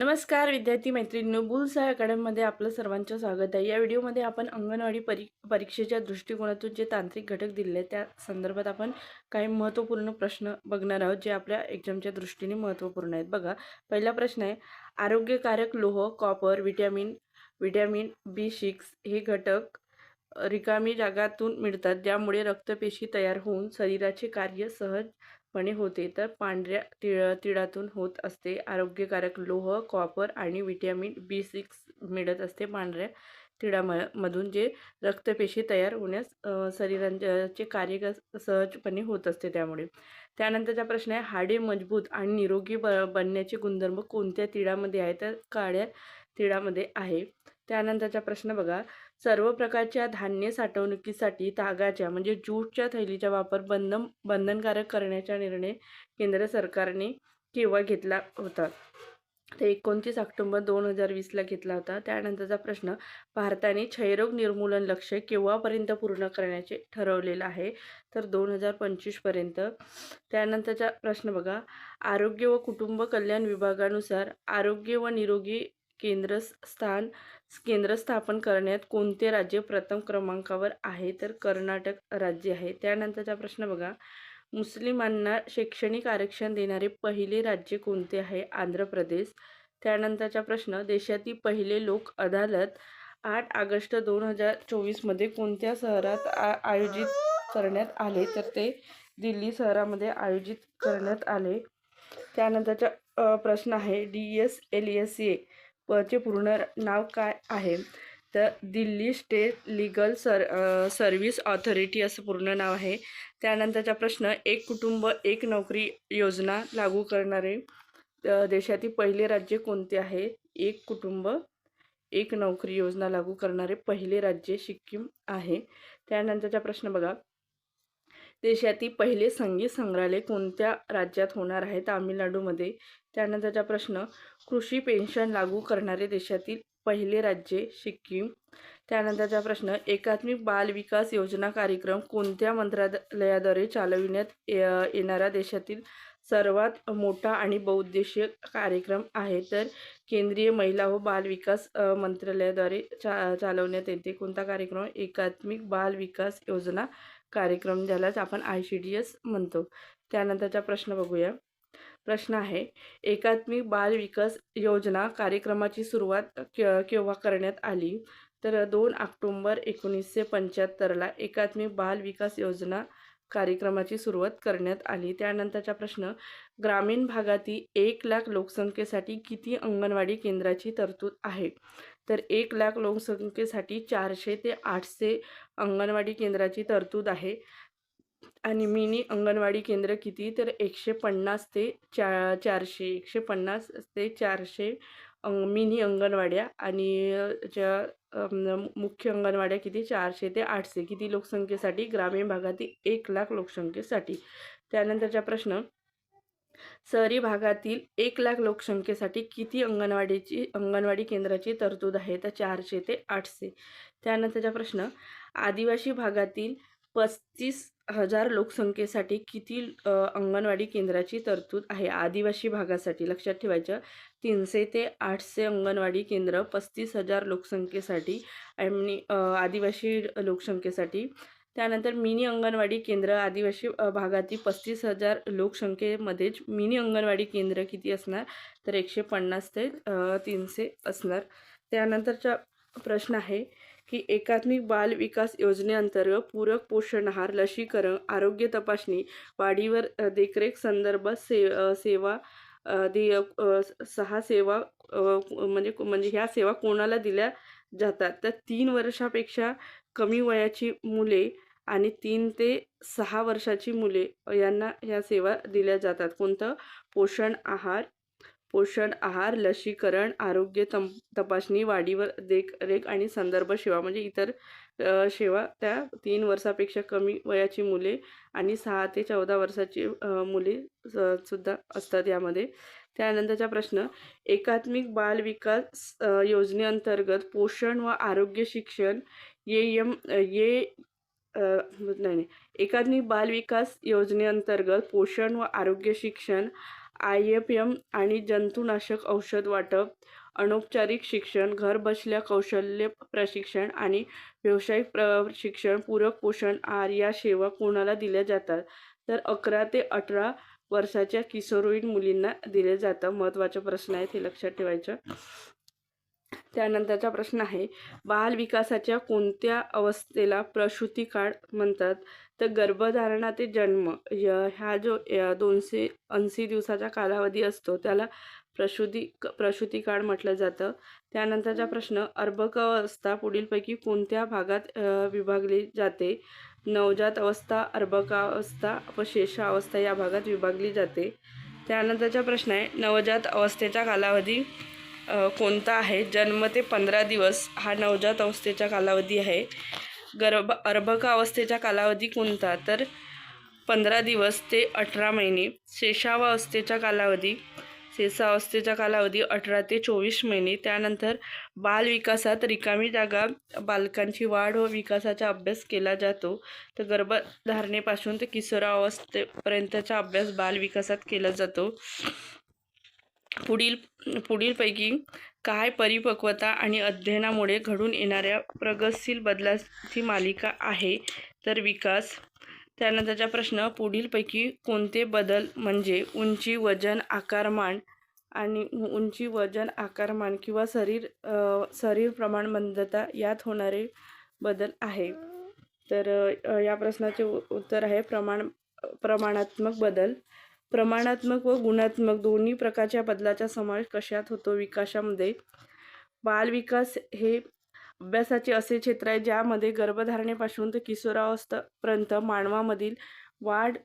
नमस्कार विद्यार्थी मैत्रिणींनो. बुलसाय अकॅडमीमध्ये आपलं सर्वांचं स्वागत आहे. या व्हिडिओमध्ये आपण अंगणवाडी परी परीक्षेच्या दृष्टिकोनातून जे तांत्रिक घटक दिले आहेत त्या संदर्भात आपण काही महत्त्वपूर्ण प्रश्न बघणार आहोत जे आपल्या एक्झामच्या दृष्टीने महत्त्वपूर्ण आहेत. बघा पहिला प्रश्न आहे आरोग्यकारक लोह copper vitamin vitamin B six हे घटक रिकामी जागातून मिळतात ज्यामुळे रक्तपेशी तयार होऊन शरीराचे कार्य सहज पणे होते तर पांढऱ्या तिळ तिळातून होत असते. आरोग्यकारक लोह कॉपर आणि विटॅमिन बी सिक्स मिळत असते पांढऱ्या तिळाम मधून जे रक्तपेशी तयार होण्यास शरीरांचे कार्य सहजपणे होत असते त्यामुळे. त्यानंतरचा प्रश्न आहे हाडे मजबूत आणि निरोगी ब बनण्याचे गुणधर्म कोणत्या तिळामध्ये आहे तर काळ्या तिळामध्ये आहे. त्यानंतरचा प्रश्न बघा सर्व प्रकारच्या धान्य साठवणुकीसाठी तागाच्या म्हणजे ज्यूटच्या थैलीचा वापर बंध बंधनकारक करण्याचा निर्णय केंद्र सरकारने केव्हा घेतला होता? ते एकोणतीस ऑक्टोंबर दोन हजार वीसला घेतला होता. त्यानंतरचा प्रश्न भारताने क्षयरोग निर्मूलन लक्ष केव्हापर्यंत पूर्ण करण्याचे ठरवलेलं आहे? तर दोन हजार पंचवीसपर्यंत त्यानंतरचा प्रश्न बघा. आरोग्य व कुटुंब कल्याण विभागानुसार आरोग्य व निरोगी केंद्र स्थान केंद्र स्थापन करण्यात कोणते राज्य प्रथम क्रमांकावर आहे? तर कर्नाटक राज्य आहे. त्यानंतरचा प्रश्न बघा. मुस्लिमांना शैक्षणिक आरक्षण देणारे पहिले राज्य कोणते आहे? आंध्र प्रदेश. त्यानंतरचा प्रश्न देशातील पहिले लोक अदालत आठ ऑगस्ट दोन हजार चोवीसमध्ये कोणत्या शहरात आ आयोजित करण्यात आले? तर ते दिल्ली शहरामध्ये आयोजित करण्यात आले. त्यानंतरचा प्रश्न आहे. D S L S A. चे पूर्ण नाव काय आहे? तर Delhi state legal sir service authority असं पूर्ण नाव आहे. त्यानंतरचा प्रश्न एक कुटुंब एक नोकरी योजना लागू करणारे देशातील पहिले राज्य कोणते आहे? एक कुटुंब एक नोकरी योजना लागू करणारे पहिले राज्य सिक्कीम आहे. त्यानंतरचा प्रश्न बघा. देशातील पहिले संगीत संग्रहालय कोणत्या राज्यात होणार आहे तामिळनाडूमध्ये? त्यानंतरचा प्रश्न कृषी पेन्शन लागू करणारे देशातील पहिले राज्य सिक्कीम? त्यानंतरचा प्रश्न एकात्मिक बाल विकास योजना कार्यक्रम कोणत्या मंत्रालयाद्वारे चालविण्यात ये- येणारा देशातील सर्वात मोठा आणि बहुउद्देशीय कार्यक्रम आहे? तर केंद्रीय महिला व बाल विकास मंत्रालयाद्वारे चा चालवण्यात येते कोणता कार्यक्रम? एकात्मिक बाल विकास योजना कार्यक्रम ज्यालाच आपण आय सी डी एस म्हणतो. त्यानंतरचा प्रश्न बघूया. प्रश्न आहे एकात्मिक बाल विकास योजना कार्यक्रमाची सुरुवात के केव्हा करण्यात आली? तर दोन ऑक्टोंबर एकोणीसशे पंच्याहत्तरला एकात्मिक बाल विकास योजना कार्यक्रमाची सुरुवात करण्यात आली. त्यानंतरचा प्रश्न ग्रामीण भागातील एक लाख लोकसंख्येसाठी किती अंगणवाडी केंद्राची तरतूद आहे? तर एक लाख लोकसंख्येसाठी चारशे ते आठशे अंगणवाडी केंद्राची तरतूद आहे. आणि मिनी अंगणवाडी केंद्र किती? तर एकशे पन्नास ते चा चारशे एकशे पन्नास ते चारशे अंग मिनी अंगणवाड्या आणि ज्या मुख्य अंगणवाड्या किती? चारशे ते आठशे. किती लोकसंख्येसाठी? ग्रामीण भागातील एक लाख लोकसंख्येसाठी. त्यानंतरचा प्रश्न शहरी भागातील एक लाख लोकसंख्येसाठी किती अंगणवाडीची अंगणवाडी केंद्राची तरतूद आहे? तर चारशे ते आठशे. त्यानंतरचा प्रश्न आदिवासी भागातील पस्तीस हजार लोकसंख्येसाठी किती अंगणवाडी केंद्राची तरतूद आहे? आदिवासी भागासाठी लक्षात ठेवायचं तीनशे ते आठशे अंगणवाडी केंद्र पस्तीस हजार लोकसंख्येसाठी आणि आदिवासी लोकसंख्येसाठी. त्यानंतर मिनी अंगणवाडी केंद्र आदिवासी भागातील पस्तीस हजार लोकसंख्येमध्येच मिनी अंगणवाडी केंद्र किती असणार? तर एकशे पन्नास ते तीनशे असणार. त्यानंतरचा प्रश्न आहे ही एकात्मिक बाल विकास योजनेअंतर्गत पूरक पोषण आहार लसीकरण आरोग्य तपासणी वाढीवर देखरेख संदर्भ से सेवा देय सहा सेवा म्हणजे म्हणजे ह्या सेवा कोणाला दिल्या जातात? तर तीन वर्षापेक्षा कमी वयाची मुले आणि तीन ते सहा वर्षाची मुले यांना ह्या सेवा दिल्या जातात. कोणतं? पोषण आहार पोषण आहार लसीकरण आरोग्य तम तपासणी वाढीवर देखरेख आणि संदर्भ सेवा म्हणजे इतर सेवा त्या तीन वर्षापेक्षा कमी वयाची मुले आणि सहा ते चौदा वर्षाची मुले स- सुद्धा असतात यामध्ये. त्यानंतरचा प्रश्न एकात्मिक बाल विकास योजनेअंतर्गत पोषण व आरोग्य शिक्षण ये यम ये नाही नाही एकात्मिक बाल विकास योजनेअंतर्गत पोषण व आरोग्य शिक्षण आय एफ एम आणि जंतुनाशक औषध वाटप अनौपचारिक शिक्षण घर बसल्या कौशल्य प्रशिक्षण आणि व्यावसायिक प्रशिक्षण पूरक पोषण आहार या सेवा कोणाला दिल्या जातात? तर अकरा ते अठरा वर्षाच्या किशोरवयीन मुलींना दिले जातं महत्त्वाचा प्रश्न आहे ते लक्षात ठेवायचं. त्यानंतरचा प्रश्न आहे बाल विकासाच्या कोणत्या अवस्थेला प्रसूती काळ म्हणतात? तर गर्भधारणा ते जन्म य हा जो य दोनशे ऐंशी दिवसाचा कालावधी असतो त्याला प्रसूती प्रसूती काळ म्हटलं जातं. त्यानंतरचा प्रश्न अर्भक अवस्था पुढीलपैकी कोणत्या भागात विभागली जाते? नवजात अवस्था अर्भकावस्था व शेषावस्था या भागात विभागली जाते. त्यानंतरचा प्रश्न आहे नवजात अवस्थेचा कालावधी कोणता आहे? जन्म ते पंधरा दिवस हा नवजात अवस्थेचा कालावधी आहे. गर्भ अर्भक अवस्थेचा कालावधी कोणता? तर पंधरा दिवस ते अठरा महिने. शेषावस्थेचा कालावधी शेषावस्थेचा कालावधी अठरा ते चोवीस महिने. त्यानंतर बाल विकासात रिकामी जागा बालकांची वाढ व विकासाचा अभ्यास केला जातो. तर गर्भधारणेपासून ते किशोरावस्थेपर्यंतचा अभ्यास बाल विकासात केला जातो. पुढील पुढीलपैकी काय परिपक्वता आणि अध्ययनामुळे घडून येणाऱ्या प्रगतशील बदलाची मालिका आहे? तर विकास त्यानंतरचा प्रश्न पुढीलपैकी कोणते बदल म्हणजे उंची वजन आकारमान आणि उंची वजन आकारमान किंवा शरीर शरीर प्रमाण मंदता यात होणारे बदल आहे? तर या प्रश्नाचे उत्तर आहे प्रमाण प्रमाणात्मक बदल. प्रमाणात्मक व गुणात्मक दोन्ही प्रकारच्या बदलाचा समावेश कशात होतो? विकासामध्ये. बालविकास हे अभ्यासाचे असे क्षेत्र आहे ज्यामध्ये गर्भधारणेपासून ते किशोरावस्थापर्यंत मानवामधील वाढ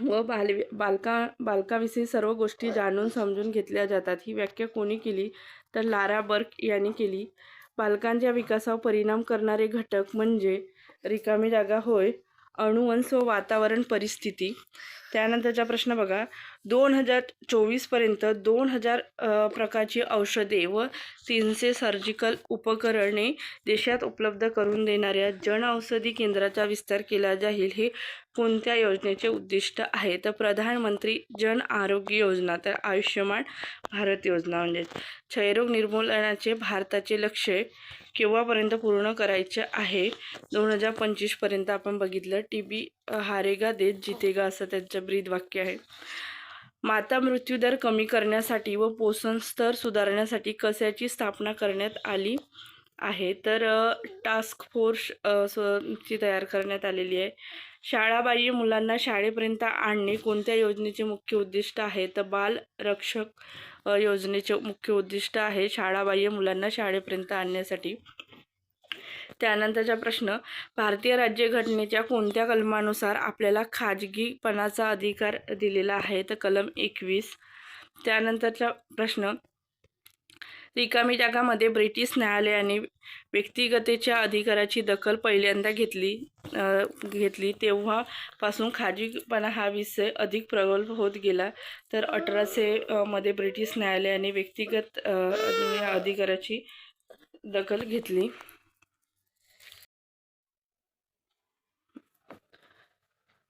व बाल बालका बालकाविषयी सर्व गोष्टी जाणून समजून घेतल्या जातात. ही व्याख्या कोणी केली? तर लारा बर्क यांनी केली. बालकांच्या विकासावर परिणाम करणारे घटक म्हणजे रिकामी जागा होय अणुवंश व वातावरण परिस्थिती. त्यानंतरचा प्रश्न बघा. दोन हजार चोवीसपर्यंत दोन हजार प्रकारची औषधे व तीनशे सर्जिकल उपकरणे देशात उपलब्ध करून देणाऱ्या जन औषधी केंद्राचा विस्तार केला जाईल हे कोणत्या योजनेचे उद्दिष्ट आहे? तर प्रधानमंत्री जन आरोग्य योजना तर आयुष्यमान भारत योजना म्हणजे क्षयरोग निर्मूलनाचे भारताचे लक्ष केव्हापर्यंत पूर्ण करायचे आहे? दोन हजार पंचवीसपर्यंत आपण बघितलं. टी बी हारेगा देत जितेगा असं त्यांचं ब्रीद वाक्य आहे. माता मृत्यूदर कमी करण्यासाठी व पोषण स्तर सुधारण्यासाठी कशाची स्थापना करण्यात आली आहे? तर टास्क फोर्स ची तयार करण्यात आलेली आहे. शाळाबाह्य मुलांना शाळेपर्यंत आणणे कोणत्या योजनेचे मुख्य उद्दिष्ट आहे? तर बाल रक्षक योजनेचे मुख्य उद्दिष्ट आहे शाळाबाह्य मुलांना शाळेपर्यंत आणण्यासाठी. त्यानंतरचा प्रश्न भारतीय राज्यघटनेच्या कोणत्या कलमानुसार आपल्याला खाजगीपणाचा अधिकार दिलेला आहे? तर कलम एकवीस. त्यानंतरचा प्रश्न रिकामी जागामध्ये ब्रिटिश न्यायालयाने व्यक्तिगतेच्या अधिकाराची दखल पहिल्यांदा घेतली घेतली तेव्हापासून खाजगीपणा हा विषय अधिक प्रगल्भ होत गेला. तर अठराशे मध्ये ब्रिटिश न्यायालयाने व्यक्तिगत या अधिकाराची दखल घेतली.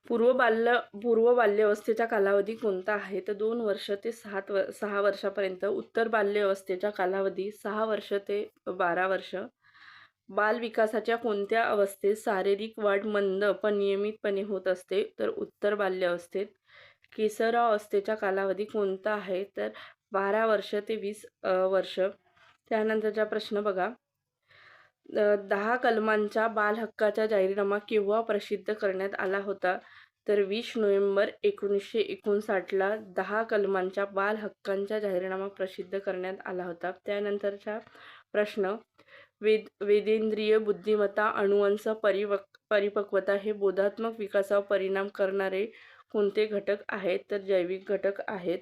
पूर्व बाल्य पूर्व बाल्यावस्थेचा कालावधी कोणता आहे? तर दोन वर्ष ते सात व सहा वर्षापर्यंत. उत्तर बाल्यावस्थेचा कालावधी सहा वर्ष ते बारा वर्ष. बालविकासाच्या कोणत्या अवस्थेत शारीरिक वाढ मंद पण नियमितपणे होत असते? तर उत्तर बाल्यावस्थेत. केसरावस्थेचा कालावधी कोणता आहे? तर बारा वर्ष ते वीस वर्ष. त्यानंतरचा प्रश्न बघा. दहा कलमांचा बालहक्काचा जाहीरनामा केव्हा प्रसिद्ध करण्यात आला होता. तर वीस नोव्हेंबर एकोणीसशे एकोणसाठला दहा कलमांच्या बालहक्कांचा जाहीरनामा प्रसिद्ध करण्यात आला होता. त्यानंतरचा प्रश्न वेद वेदेंद्रिय बुद्धिमत्ता अनुवंश परिवक परिपक्वता हे बोधात्मक विकासावर परिणाम करणारे कोणते घटक आहेत? तर जैविक घटक आहेत.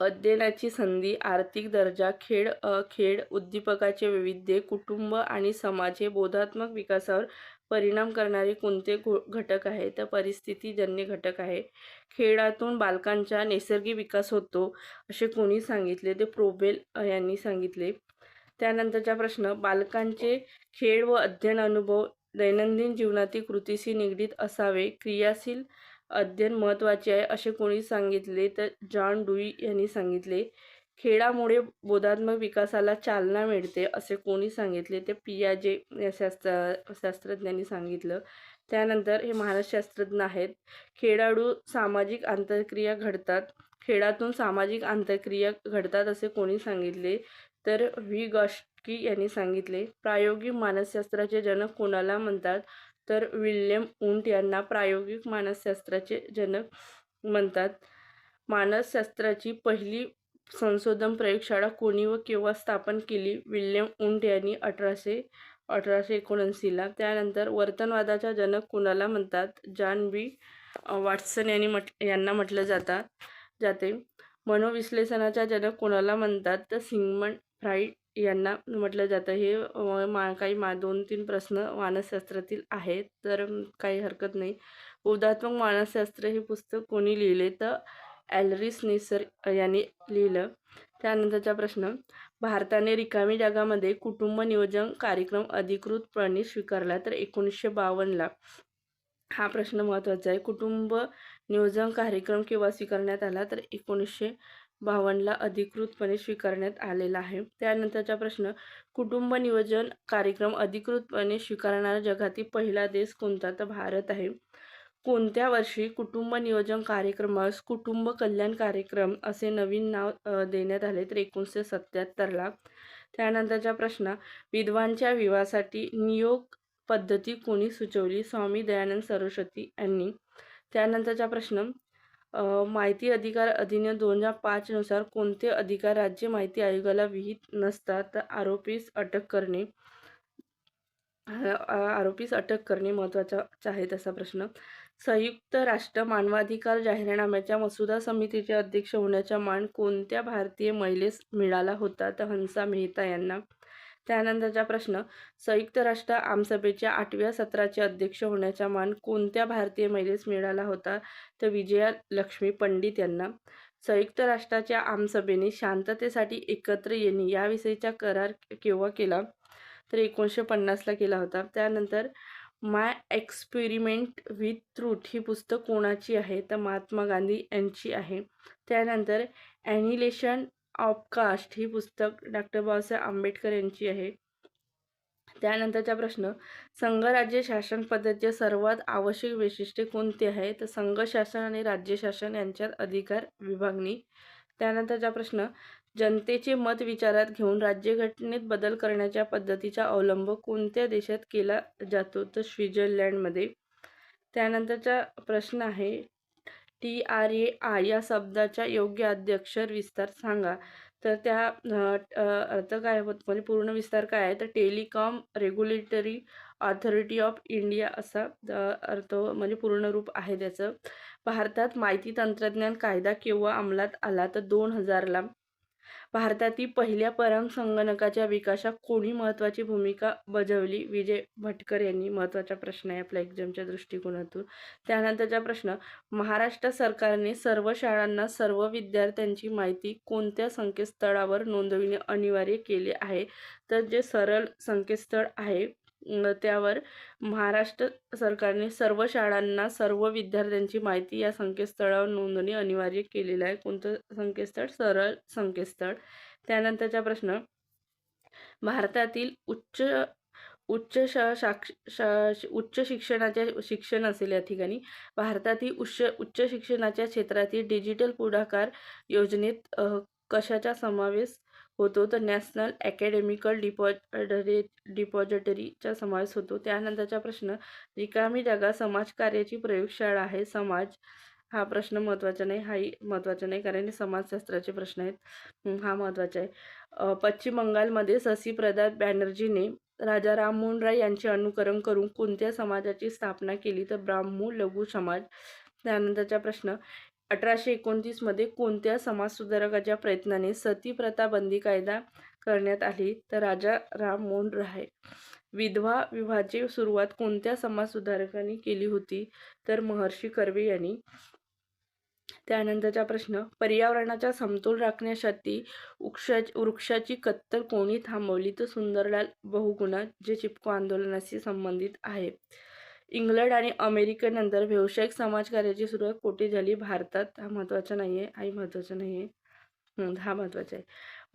अध्ययनाची संधी आर्थिक दर्जा खेळ अ, खेळ उद्दीपकाचे वैविध्य कुटुंब आणि समाज हे बोधात्मक विकासावर परिणाम करणारे कोणते घो- घटक आहे? तर परिस्थितीजन्य घटक आहे. खेळातून बालकांचा नैसर्गिक विकास होतो असे कोणी सांगितले? ते प्रोबेल यांनी सांगितले. त्यानंतरचा प्रश्न बालकांचे खेळ व अध्ययन अनुभव दैनंदिन जीवनातील कृतीशी निगडीत असावे क्रियाशील अध्ययन महत्त्वाचे आहे असे कोणी सांगितले तर जॉन डुई यांनी सांगितले. खेळामुळे बोधात्मक विकासाला चालना मिळते असे कोणी सांगितले. ते पियाजे या शास्त्र शास्त्रज्ञांनी सांगितलं. त्यानंतर हे मानसशास्त्रज्ञ आहेत. खेळाडू सामाजिक आंतरक्रिया घडतात. खेळातून सामाजिक आंतरक्रिया घडतात असे कोणी सांगितले. तर व्ही गॉस्की यांनी सांगितले प्रायोगिक मानसशास्त्राचे जनक कोणाला म्हणतात? तर विल्यम उंट यांना प्रायोगिक मानसशास्त्राचे जनक म्हणतात. मानसशास्त्राची पहिली संशोधन प्रयोगशाळा कोणी व केव्हा स्थापन केली? विल्यम उंट यांनी अठराशे अठराशे एकोणऐंशीला त्यानंतर वर्तनवादाचा जनक कुणाला म्हणतात? जॉन बी. वॉटसन यांनी म्हट यांना म्हटलं जातात जाते. मनोविश्लेषणाचा जनक कोणाला म्हणतात? तर सिंगमंड फ्राईड यांना म्हटलं जातं. हे मा काही मा दोन तीन प्रश्न मानसशास्त्रातील आहेत. तर काही हरकत नाही. उदात्मक मानसशास्त्र हे पुस्तक कोणी लिहिले? तर ॲलरिस निसर यांनी लिहिलं. त्यानंतरचा प्रश्न भारताने रिकामी जगामध्ये कुटुंब नियोजन कार्यक्रम अधिकृतपणे स्वीकारला. तर एकोणीसशे बावन्नला हा प्रश्न महत्त्वाचा आहे. कुटुंब नियोजन कार्यक्रम केव्हा स्वीकारण्यात आला? तर एकोणीसशे भावनला अधिकृतपणे स्वीकारण्यात आलेला आहे. त्यानंतरचा प्रश्न कुटुंब नियोजन कार्यक्रम अधिकृतपणे स्वीकारणारा जगातील पहिला देश कोणता? तर भारत आहे. कोणत्या वर्षी कुटुंब नियोजन कार्यक्रमास कुटुंब कल्याण कार्यक्रम असे नवीन नाव देण्यात आले? तर एकोणीसशे सत्याहत्तरला त्यानंतरचा प्रश्न विधवांच्या विवाहासाठी नियोग पद्धती कोणी सुचवली? स्वामी दयानंद सरस्वती यांनी. त्यानंतरचा प्रश्न माहिती अधिकार अधिनियम दोन हजार पाचनुसार कोणते अधिकार राज्य माहिती आयोगाला विहित नसतात तर आरोपीस अटक करणे आरोपीस अटक करणे महत्त्वाचा आहे तसा प्रश्न. संयुक्त राष्ट्र मानवाधिकार जाहीरनाम्याच्या मसुदा समितीचे अध्यक्ष होण्याचा मान कोणत्या भारतीय महिलेस मिळाला होता? तर हंसा मेहता यांना त्यानंतरचा प्रश्न संयुक्त राष्ट्र आमसभेच्या आठव्या सत्राचे अध्यक्ष होण्याचा मान कोणत्या भारतीय महिलेस मिळाला होता? तर विजया लक्ष्मी पंडित यांना. संयुक्त राष्ट्राच्या आमसभेने शांततेसाठी एकत्र येणे याविषयीचा करार केव्हा केला? तर एकोणीसशे पन्नासला केला होता. त्यानंतर माय एक्सपेरिमेंट विथ ट्रूथ ही पुस्तक कोणाची आहे? तर महात्मा गांधी यांची आहे. त्यानंतर ॲनिलेशन ऑफकास्ट ही पुस्तक डॉक्टर बाबासाहेब आंबेडकर यांची आहे. त्यानंतरचा प्रश्न संघराज्य शासन पद्धतीचे सर्वात आवश्यक वैशिष्ट्ये कोणती आहे? तर संघ शासन आणि राज्य शासन यांच्यात अधिकार विभागणी. त्यानंतरचा प्रश्न जनतेचे मत विचारात घेऊन राज्यघटनेत बदल करण्याच्या पद्धतीचा अवलंब कोणत्या देशात केला जातो? तर स्वित्झर्लंडमध्ये. त्यानंतरचा प्रश्न आहे टी आर ए आय या शब्दाच्या योग्य अध्यक्षर विस्तार सांगा. तर त्या अर्थ काय होत म्हणजे पूर्ण विस्तार काय आहे? तर telecom regulatory authority of India असा अर्थ म्हणजे पूर्ण रूप आहे त्याचं. भारतात माहिती तंत्रज्ञान कायदा केव्हा अंमलात आला तर दोन हजारला भारतातील पहिल्या परम संगणकाच्या विकासात कोणी महत्त्वाची भूमिका बजावली? विजय भटकर यांनी महत्त्वाचा प्रश्न आहे आपल्या एक्झामच्या दृष्टिकोनातून. त्यानंतरचा प्रश्न महाराष्ट्र सरकारने सर्व शाळांना सर्व विद्यार्थ्यांची माहिती कोणत्या संकेतस्थळावर नोंदविणे अनिवार्य केले आहे? तर जे सरळ संकेतस्थळ आहे त्यावर महाराष्ट्र सरकारने सर्व शाळांना सर्व विद्यार्थ्यांची माहिती या संकेतस्थळावर नोंदणी अनिवार्य केलेलं आहे. कोणतं संकेतस्थळ? सरळ संकेतस्थळ. त्यानंतरचा प्रश्न. भारतातील उच्च उच्च श उच्च शिक्षणाचे शिक्षण असेल या ठिकाणी. भारतातील उच्च उच्च शिक्षणाच्या क्षेत्रातील डिजिटल पुढाकार योजनेत कशाचा समावेश होतो. तर नॅशनल अकॅडमिकल डिपॉ डिपॉझिटरीचा समावेश होतो. त्यानंतरचा प्रश्न रिकामी जागा समाजकार्याची प्रयोगशाळा आहे. समाज हा प्रश्न महत्त्वाचा नाही. हाही महत्त्वाचा नाही. कारण समाजशास्त्राचे प्रश्न आहेत. हा महत्त्वाचा आहे. पश्चिम बंगालमध्ये शशीप्रदा बॅनर्जीने राजा राममोहन राय यांचे अनुकरण करून कोणत्या समाजाची स्थापना केली? तर ब्राह्मू लघु समाज. त्यानंतरचा प्रश्न अठराशे एकोणतीसमध्ये कोणत्या समाजसुधारकाच्या प्रयत्नाने सती प्रथा बंदी कायदा करण्यात आली? तर राजा राममोहन राय. विधवा विवाहाची सुरुवात कोणत्या समाजसुधारकांनी केली होती? तर महर्षी कर्वे यांनी. त्यानंतरचा प्रश्न पर्यावरणाचा समतोल राखण्यासाठी वृक्षा वृक्षाची कत्तल कोणी थांबवली? तर सुंदरलाल बहुगुणा जे चिपको आंदोलनाशी संबंधित आहे इंग्लंड आणि अमेरिकेनंतर व्यावसायिक समाजकार्याची सुरुवात कुठे झाली? भारतात. हा महत्त्वाचा नाही आहे आई महत्त्वाचा नाही आहे हा महत्त्वाचा आहे.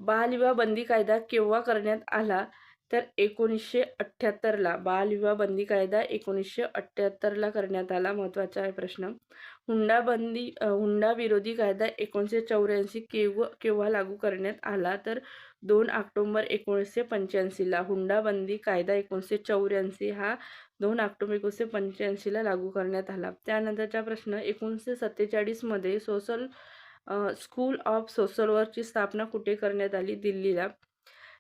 बालविवाह बंदी कायदा केव्हा करण्यात आला? तर एकोणीसशे अठ्ठ्याहत्तरला बालविवाह बंदी कायदा एकोणीसशे अठ्ठ्याहत्तरला करण्यात आला. महत्त्वाचा आहे प्रश्न. हुंडा बंदी हुंडा विरोधी कायदा एकोणीसशे चौऱ्याऐंशी केव्हा केव्हा लागू करण्यात आला? तर दोन ऑक्टोंबर एकोणीसशे पंच्याऐंशीला हुंडा बंदी कायदा एकोणीसशे चौऱ्याऐंशी हा दोन ऑक्टोबर एकोणीसशे पंच्याऐंशीला लागू करण्यात आला. त्यानंतरचा प्रश्न एकोणीसशे सत्तेचाळीसमध्ये सोशल स्कूल ऑफ सोशल वर्कची स्थापना कुठे करण्यात आली? दिल्लीला.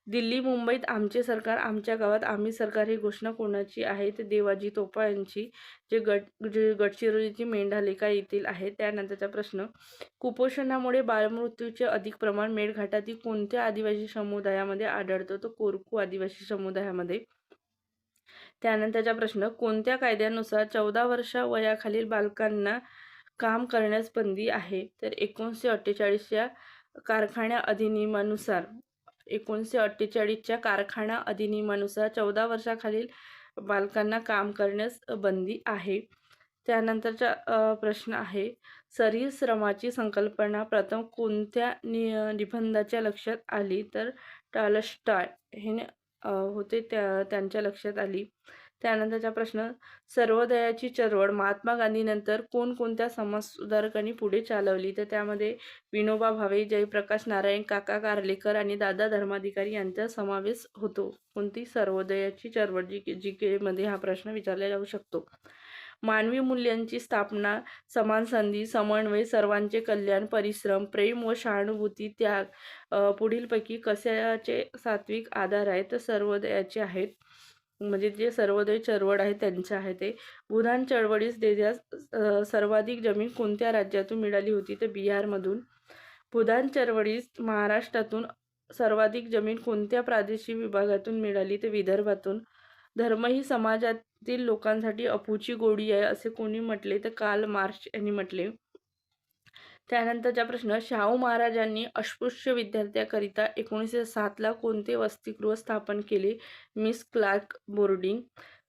दिल्ली मुंबईत आमचे सरकार आमच्या गावात आम्ही सरकार ही घोषणा कोणाची आहे? ते देवाजी तोपा यांची जे गट जे गडचिरोलीची मेंढालेखा येथील आहे. त्यानंतरचा प्रश्न कुपोषणामुळे बालमृत्यूचे अधिक प्रमाण मेळघाटातील कोणत्या आदिवासी समुदायामध्ये आढळतं? तो कोरकू आदिवासी समुदायामध्ये. त्यानंतरचा प्रश्न कोणत्या कायद्यानुसार चौदा वर्षा वयाखालील बालकांना काम करण्यास बंदी आहे? तर एकोणीसशे अठ्ठेचाळीसच्या कारखान्या अधिनियमानुसार एकोणीसशे अठ्ठेचाळीसच्या कारखाना अधिनियमानुसार चौदा वर्षाखालील बालकांना काम करण्यास बंदी आहे. त्यानंतरचा प्रश्न आहे शरीर श्रमाची संकल्पना प्रथम कोणत्या नि निबंधाच्या लक्षात आली? तर टालस्टॉय हे होते त्या त्यांच्या लक्षात आली. त्यानंतरचा प्रश्न सर्वोदयाची चळवळ महात्मा गांधीनंतर कोणकोणत्या समाजसुधारकांनी पुढे चालवली? तर त्यामध्ये विनोबा भावे जयप्रकाश नारायण काका कार्लेकर आणि दादा धर्माधिकारी यांचा समावेश होतो. कोणती? सर्वोदयाची चळवळ जी जी केमध्ये हा प्रश्न विचारला जाऊ शकतो. मानवी मूल्यांची स्थापना समान संधी समन्वय सर्वांचे कल्याण परिश्रम प्रेम व सहानुभूती त्याग पुढीलपैकी कशाचे सात्विक आधार आहेत? तर सर्वोदयाचे आहेत. म्हणजे जे सर्वोदय चळवळ आहे त्यांचं आहे ते. भूदान चळवळीस देशास सर्वाधिक जमीन कोणत्या राज्यातून मिळाली होती? तर बिहारमधून. भूदान चळवळीस महाराष्ट्रातून सर्वाधिक जमीन कोणत्या प्रादेशिक विभागातून मिळाली? तर विदर्भातून. धर्म ही समाजात ती लोकांसाठी अपूची गोडी आहे असे कोणी म्हटले तर काल मार्च यांनी म्हटले. त्यानंतरचा प्रश्न शाहू महाराजांनी अस्पृश्य विद्यार्थ्याकरिता एकोणीसशे सातला कोणते वसतिगृह स्थापन केले? Miss clerk boarding.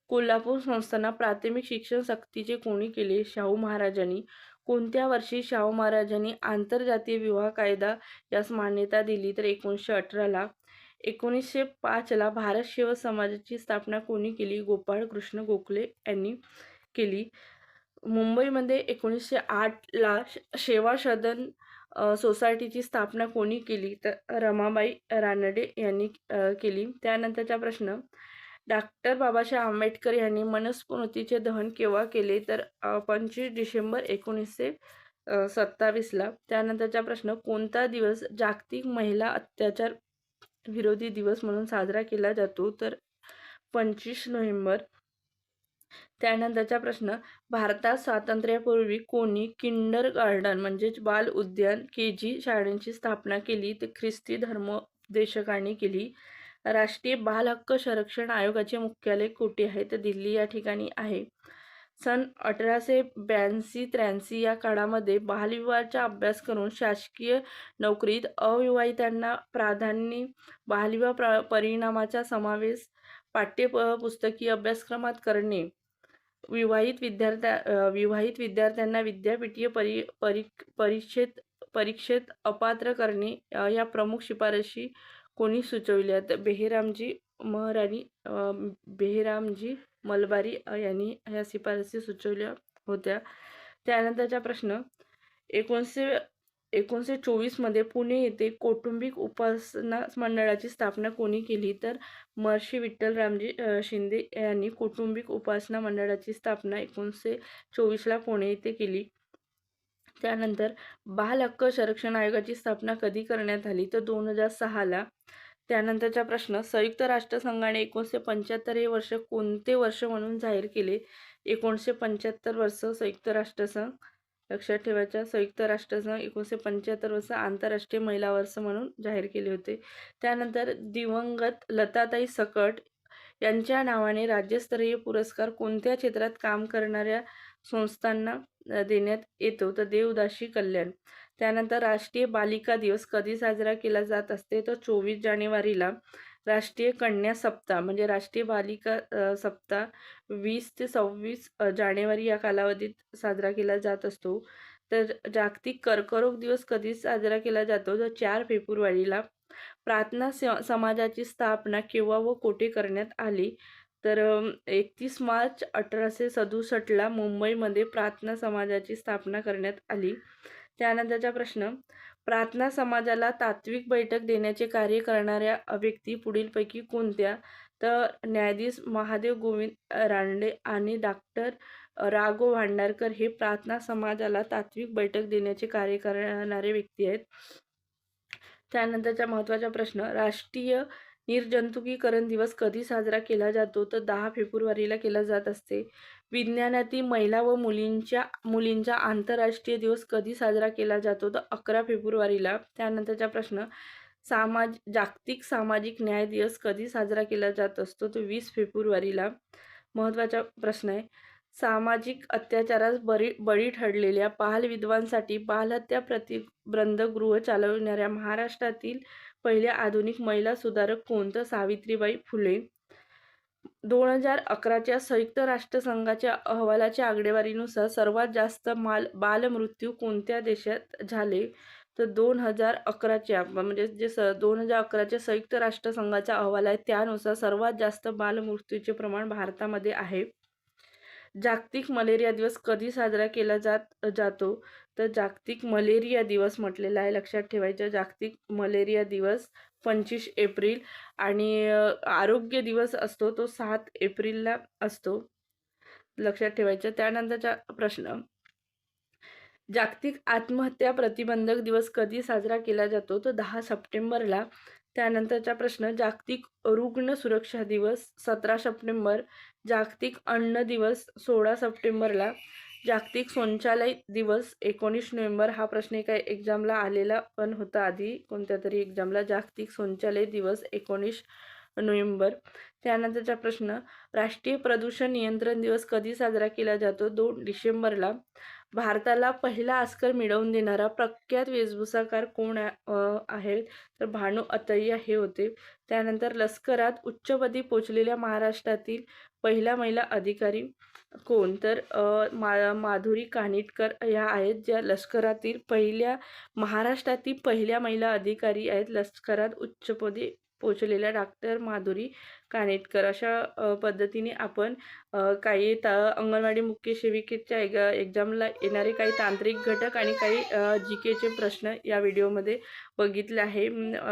कोल्हापूर संस्थांना प्राथमिक शिक्षण सक्तीचे कोणी केले? शाहू महाराजांनी. कोणत्या वर्षी शाहू महाराजांनी आंतरजातीय विवाह कायदा यास मान्यता दिली? तर एकोणीसशे अठराला एकोणीसशे पाचला भारत सेवा समाजाची स्थापना कोणी केली? गोपाळ कृष्ण गोखले यांनी केली. मुंबईमध्ये एकोणीसशे आठला सेवा सदन सोसायटीची स्थापना कोणी केली? तर रमाबाई रानडे यांनी केली. त्यानंतरचा प्रश्न डॉक्टर बाबासाहेब आंबेडकर यांनी मनस्मृतीचे दहन केव्हा केले? तर पंचवीस डिसेंबर एकोणीसशे सत्तावीसला त्यानंतरचा प्रश्न कोणता दिवस जागतिक महिला अत्याचार विरोधी दिवस म्हणून साजरा केला जातो. तर पंचवीस नोव्हेंबर त्यानंतरचा प्रश्न भारतात स्वातंत्र्यापूर्वी कोणी किंडर गार्डन म्हणजेच बाल उद्यान के जी शाळांची स्थापना केली तर ख्रिस्ती धर्मोपदेशकांनी केली. राष्ट्रीय बाल हक्क संरक्षण आयोगाचे मुख्यालय कुठे आहे? तर दिल्ली या ठिकाणी आहे. सन अठराशे ब्याऐंशी त्र्याऐंशी या काळामध्ये बालविवाहाचा अभ्यास करून शासकीय नोकरीत अविवाहितांना प्राधान्य बालविवाह प्र परिणामाचा समावेश पाठ्य पुस्तकीय पुस्तकी अभ्यासक्रमात करणे. विवाहित विद्यार्थ्या विवाहित विद्यार्थ्यांना विद्यापीठीय परी परी परीक्षेत परीक्षेत अपात्र करणे या प्रमुख शिफारशी कोणी सुचविल्यात बेहेरामजी महाराणी बेहरामजी मलबारी यांनी ह्या शिफारसी सुचवल्या होत्या. त्यानंतरचा प्रश्न एकोणीसशे एकोणीसशे चोवीसमध्ये पुणे येथे कौटुंबिक उपासना मंडळाची स्थापना कोणी केली? तर महर्षी विठ्ठल रामजी शिंदे यांनी कौटुंबिक उपासना मंडळाची स्थापना एकोणीसशे चोवीसला पुणे येथे केली. त्यानंतर बाल हक्क संरक्षण आयोगाची स्थापना कधी करण्यात आली? तर दोन हजार सहाला त्यानंतरचा प्रश्न संयुक्त राष्ट्रसंघाने एकोणीसशे पंच्याहत्तर हे वर्ष कोणते वर्ष म्हणून जाहीर केले? एकोणीसशे पंच्याहत्तर वर्ष संयुक्त राष्ट्रसंघ लक्षात ठेवायच्या संयुक्त राष्ट्रसंघ एकोणीसशे पंच्याहत्तर वर्ष आंतरराष्ट्रीय महिला वर्ष म्हणून जाहीर केले होते. त्यानंतर दिवंगत लताताई सकट यांच्या नावाने राज्यस्तरीय पुरस्कार कोणत्या क्षेत्रात काम करणाऱ्या संस्थांना देण्यात येतो? तर देवदासी कल्याण. त्यानंतर राष्ट्रीय बालिका दिवस कधी साजरा केला जात असते? तर चोवीस जानेवारीला राष्ट्रीय कन्या सप्ताह म्हणजे राष्ट्रीय बालिका सप्ताह वीस ते सव्वीस जानेवारी या कालावधीत साजरा केला जात असतो. तर जागतिक कर्करोग दिवस कधी साजरा केला जातो? तर चार फेब्रुवारीला प्रार्थना स समाजाची स्थापना केव्हा व कोठे करण्यात आली? तर एकतीस मार्च अठराशे सदुसष्टला मुंबईमध्ये प्रार्थना समाजाची स्थापना करण्यात आली. त्यानंतरचा प्रश्न प्रार्थना समाजाला तात्विक बैठक देण्याचे कार्य करणाऱ्या व्यक्ती पुढीलपैकी कोणत्या? तर न्यायाधीश महादेव गोविंद रानडे आणि डॉक्टर राघव भांडारकर हे प्रार्थना समाजाला तात्विक बैठक देण्याचे कार्य करणारे व्यक्ती आहेत. त्यानंतरचा महत्त्वाचा प्रश्न राष्ट्रीय निर्जंतुकीकरण दिवस कधी साजरा केला जातो? तर दहा फेब्रुवारीला केला जात असते. विज्ञानातील महिला व मुलींच्या मुलींचा आंतरराष्ट्रीय दिवस कधी साजरा केला जातो? तर अकरा फेब्रुवारीला. त्यानंतरचा प्रश्न सामाज जागतिक सामाजिक न्याय दिवस कधी साजरा केला जात असतो? तो वीस फेब्रुवारीला. महत्त्वाचा प्रश्न आहे. सामाजिक अत्याचारास बरी बळी ठरलेल्या बाल बालहत्या प्रतिबंध गृह चालविणाऱ्या महाराष्ट्रातील पहिल्या आधुनिक महिला सुधारक कोणतं? सावित्रीबाई फुले. दोन हजार अकराच्या संयुक्त राष्ट्रसंघाच्या अहवालाच्या आकडेवारीनुसार सर्वात जास्त माल बालमृत्यू कोणत्या देशात झाले? तर दोन हजार अकराच्या म्हणजे जे स दोन हजार अकराच्या संयुक्त राष्ट्रसंघाचा अहवाल आहे त्यानुसार सर्वात जास्त बालमृत्यूचे प्रमाण भारतामध्ये आहे. जागतिक मलेरिया दिवस कधी साजरा केला जात जातो? तर जागतिक मलेरिया दिवस म्हटलेला आहे लक्षात ठेवायचं. जागतिक मलेरिया दिवस पंचवीस एप्रिल आणि आरोग्य दिवस असतो तो सात एप्रिलला असतो. लक्षात ठेवायचं. त्यानंतरचा प्रश्न. जागतिक आत्महत्या प्रतिबंधक दिवस कधी साजरा केला जातो? तो दहा सप्टेंबरला त्यानंतरचा प्रश्न जागतिक रुग्ण सुरक्षा दिवस सतरा सप्टेंबर जागतिक अन्न दिवस सोळा सप्टेंबरला जागतिक शौचालय दिवस एकोणीस नोव्हेंबर हा प्रश्न एका एक्झामला आलेला पण होता आधी कोणत्या तरी एक्झामला जागतिक शौचालय दिवस एकोणीस नोव्हेंबर. त्यानंतरचा प्रश्न राष्ट्रीय प्रदूषण नियंत्रण दिवस कधी साजरा केला जातो? दोन डिसेंबरला. भारताला पहिला आस्कर मिळवून देणारा प्रख्यात वेशभूषाकार कोण आहे तर भानू अतय्या हे होते. त्यानंतर लष्करात उच्चपदी पोचलेल्या महाराष्ट्रातील पहिल्या महिला अधिकारी कोण? तर मा माधुरी कानिटकर ह्या आहेत ज्या लष्करातील पहिल्या महाराष्ट्रातील पहिल्या महिला अधिकारी आहेत. लष्करात उच्चपदी पोचलेल्या डॉक्टर माधुरी कानेटकर अशा पद्धतीने आपण काही त अंगणवाडी मुख्य सेविकेच्या एग एक्झामला येणारे काही तांत्रिक घटक आणि काही जी केचे प्रश्न या व्हिडिओमध्ये बघितले आहे.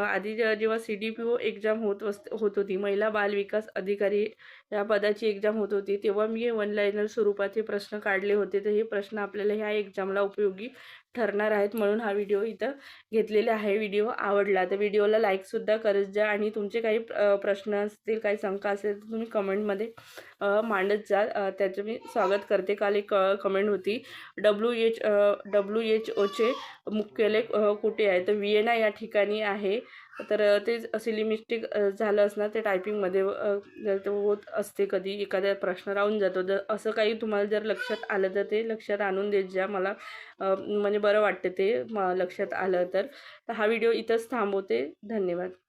आधी जेव्हा C D P O exam होत होत होती महिला बाल विकास अधिकारी या पदाची एक्झाम होत होती तेव्हा मी वन लायनर स्वरूपाचे प्रश्न काढले होते. तर हे प्रश्न आपल्याला ह्या एक्झामला उपयोगी ठरणार आहेत म्हणून हा व्हिडिओ इथं घेतलेला आहे. व्हिडिओ आवडला तर व्हिडिओला लाईकसुद्धा करत जा आणि तुमचे काही प्रश्न असतील काही शंका असेल तर तुम्ही कमेंटमध्ये मांडत जा. त्याचं मी स्वागत करते. काल एक कमेंट होती. डब्ल्यू एच डब्ल्यू एच ओचे मुख्यालय कुठे आहे? तर व्हिएना या ठिकाणी आहे. तर ते सिली मिस्टेक झालं असणार ते टायपिंगमध्ये जर होत असते कधी एखाद्या प्रश्न राहून जातो जर असं काही तुम्हाला जर लक्षात आलं तर ते लक्षात आणून देत जा. मला म्हणजे बरं वाटतं ते लक्षात आलं तर हा व्हिडिओ इथंच थांबवते. धन्यवाद.